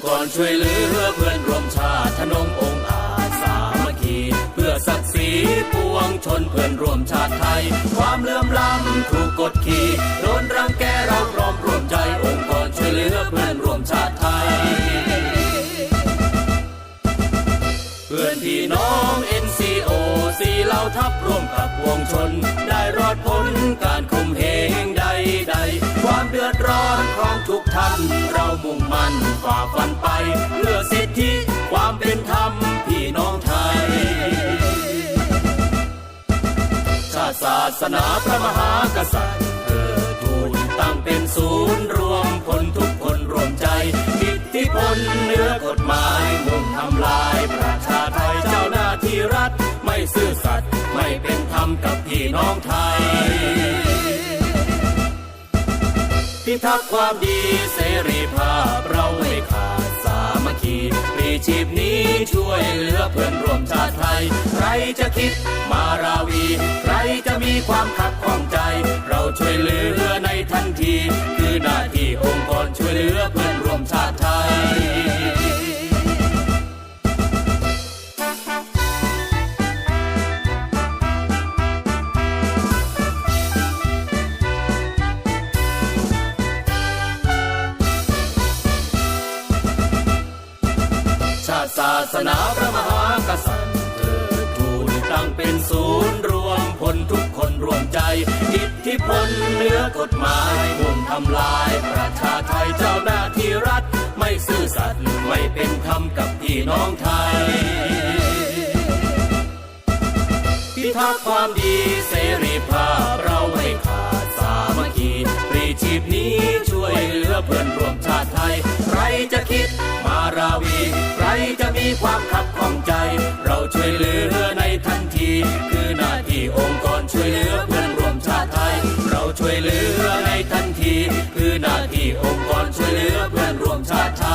ค์กรช่วยเหลือเพื่อนร่วมชาติทนงองค์อาจสามัคคีเพื่อศักดิ์ศรีปวงชนเพื่อนร่วมชาติไทย ความเลื่อมล้ำถูกกดขี่โดนรังแกเราพร้อมร่วมใจองค์กรช่วยเหลือเพื่อนร่วมชาติไทย เพื่อนพี่น้อง NCO สี่เหล่าทัพร่วมกับวงชน ได้รอดพ้น มุ่งมั่นฝ่าฟันไป เพื่อสิทธิความเป็นธรรมพี่น้องไทย ชาติศาสนาพระมหากษัตริย์เธอทูลตั้งเป็นศูนย์รวมคนทุกคนรวมใจอิทธิพลเหนือกฎหมายมุ่งทำลายประชาไทยเจ้าหน้าที่รัฐ ไม่ซื่อสัตย์ไม่เป็นธรรมกับพี่น้องไทย พิทักษ์ความดีเสรีภาพเราไม่ขาดสามัคคีปรีชีพนี้ช่วยเหลือเพื่อนร่วมชาติไทย ใครจะคิดมาราวี ใครจะมีความขัดข้องใจ เราช่วยเหลือในทันที คือหน้าที่องค์กรช่วยเหลือเพื่อนร่วมชาติไทย ศาสนาพระมหากษัตริย์เธอทูลตั้งเป็นศูนย์รวมพลทุกคนรวมใจ อิทธิพลเหนือกฎหมายมุ่งทำลายประชาไทยเจ้าหน้าที่รัฐ ไม่ซื่อสัตย์ไม่เป็นธรรมกับพี่น้องไทย พิทักษ์ความดีเสรีภาพเราไม่ขา ความขับข้องใจ เราช่วยเหลือในทันที คือหน้าที่องค์กรช่วยเหลือเพื่อนร่วมชาติไทย เราช่วยเหลือในทันที คือหน้าที่องค์กรช่วยเหลือเพื่อนร่วมชาติไทย